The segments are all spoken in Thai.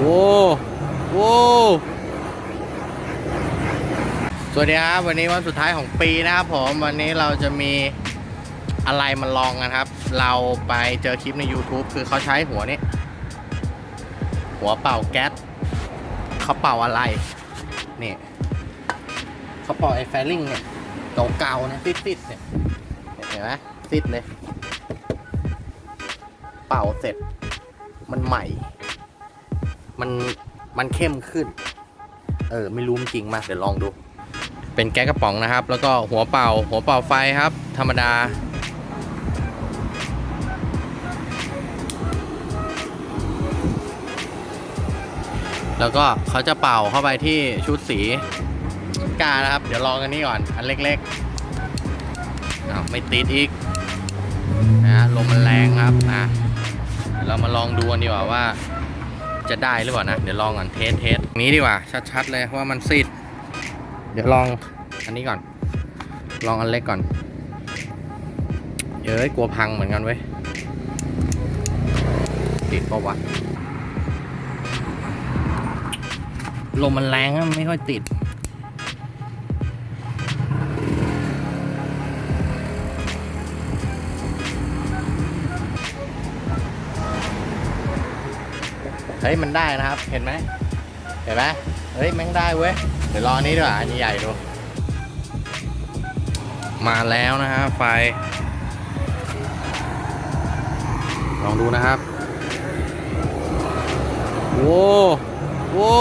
โว้โว้สวัสดีครับ วันนี้วันสุดท้ายของปีนะครับผม วันนี้เราจะมีอะไรมาลองกันครับ เราไปเจอคลิปใน YouTube คือเขาใช้หัวนี้ หัวเป่าแก๊สเขาเป่าอะไร นี่เขาเป่าไอ้แฟลิงเนี่ยเก่าๆนี่ยติดๆเนี่ยเห็นไหมติดเลย เป่าเสร็จมันใหม่ มันมันเข้มขึ้น เออ ไม่รู้จริงมากเดี๋ยวลองดู เป็นแก๊สกระป๋องนะครับ แล้วก็หัวเป่า หัวเป่าไฟครับ ธรรมดา แล้วก็เขาจะเป่าเข้าไปที่ชุดสีกานะครับ เดี๋ยวลองกันนี้ก่อน อันเล็กๆอาไม่ติดอีกนะลมมันแรงครับอะเดี๋ยวเรามาลองดูกันดีกว่าว่า จะได้หรือเปล่านะ เดี๋ยวลองก่อนเทสเทสนี้ดีกว่า ชัดๆเลยว่ามันซีดเดี๋ยวลองอันนี้ก่อน ลองอันเล็กก่อนเอ้ยกลัวพังเหมือนกันเว้ยติดปะวะลมมันแรงอะไม่ค่อยติด ฮ้ยมันได้นะครับ เห็นไหมเห็นไหมเฮ้ยแม่งได้เว้ยเดี๋ยวรออันนี้ดีกว่าอันนี้ใหญ่ดูมาแล้วนะฮะไฟ ลองดูนะครับโว้โว้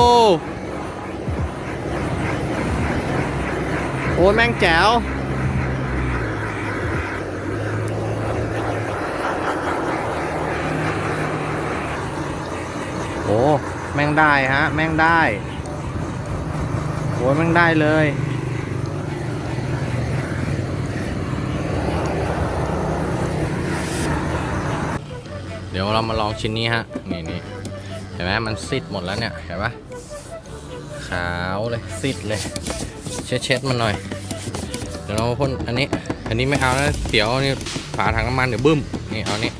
โอ้แม่งแจ๋ว โอ้แม่ งได้ฮะ แม่งได้โอ้ยแม่งได้เลย เดี๋ยวเรามาลองชิ้นนี้ฮะ นี่นี่เห็นไหมมันซิดหมดแล้วเนี่ย เห็นปะขาวเลยซิดเลย เช็ดเช็ดมันหน่อย เดี๋ยวเราพ่นอันนี้ อันนี้ไม่เอานะเดี๋ยวนี่ฝาถังน้ำมันเดี๋ยวบึ้ม นี่เอานี่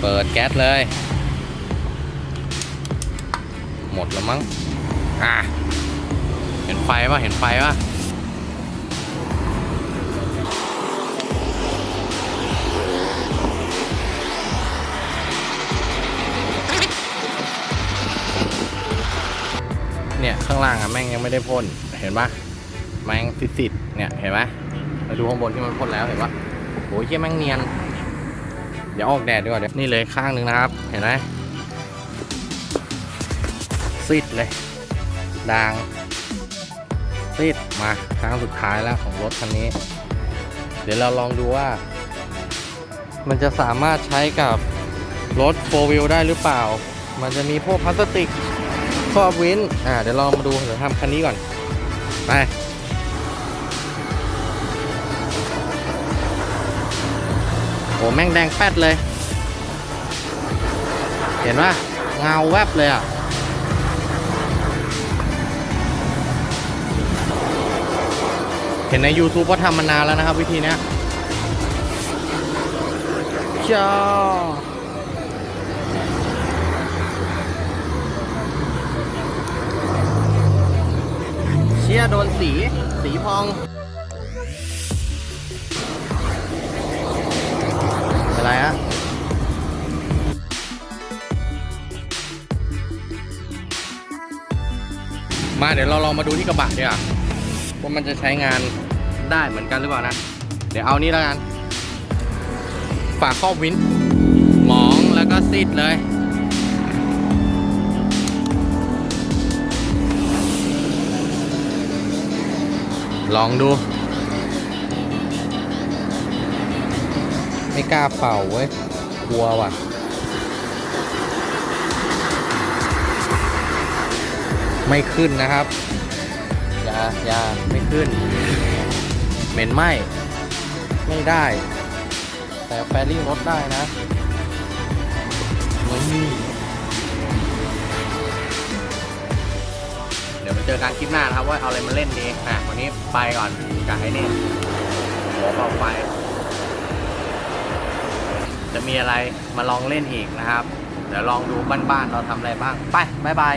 เปิดแก๊สเลย หมดแล้วมั้ง อะ เห็นไฟปะเห็นไฟปะเนี่ย ข้างล่างอะแม่งยังไม่ได้พ่น เห็นปะแม่งสิดๆเนี่ย เห็นปะมาดูข้างบนที่มันพ่นแล้วเห็นปะโอ้ยเหี้ยแม่งเนียน เดี๋ยวออกแดดดีกว่าเดี๋ยวนี่เลยข้างหนึ่งนะครับ เห็นไหม ซิดเลยด่างซิดมาครั้งสุดท้ายแล้วของรถคันนี้ เดี๋ยวเราลองดูว่า มันจะสามารถใช้กับรถโฟวิลได้หรือเปล่า มันจะมีพวกพลาสติกครอบวินอ่าเดี๋ยวลองมาดูเดี๋ยวทำคันนี้ก่อน ไปโอ้แม่งแดงแป๊ดเลย เห็นว่าเงาแวบเลยอะ เห็นใน YouTube ว่าทำมานานแล้วนะครับ วิธีนี้จ้าเชี่ยโดนสี สีพองอะไรฮะมาเดี๋ยวเราลองมาดูที่กระบะดีกว่า ว่ามันจะใช้งานได้เหมือนกันหรือเปล่านะ เดี๋ยวเอานี่แล้วกัน ฝาครอบวินหมองแล้วก็ซีดเลยลองดู ไม่กล้าเป่าเว้ย กลัวว่ะ ไม่ขึ้นนะครับายาไม่ขึ้น เหม็นไหมไม่ได้ แต่แฟรี่รถได้นะนี่เดี๋ยวมาเจอกันคลิปหน้านะครับว่าเอาอะไรมาเล่นดีอะวันนี้ไปก่อนกับไอ้นี่หัวเบาไฟจะมีอะไรมาลองเล่นอีกนะครับ เดี๋ยวลองดูบ้านๆเราทำอะไรบ้าง ไปบายบาย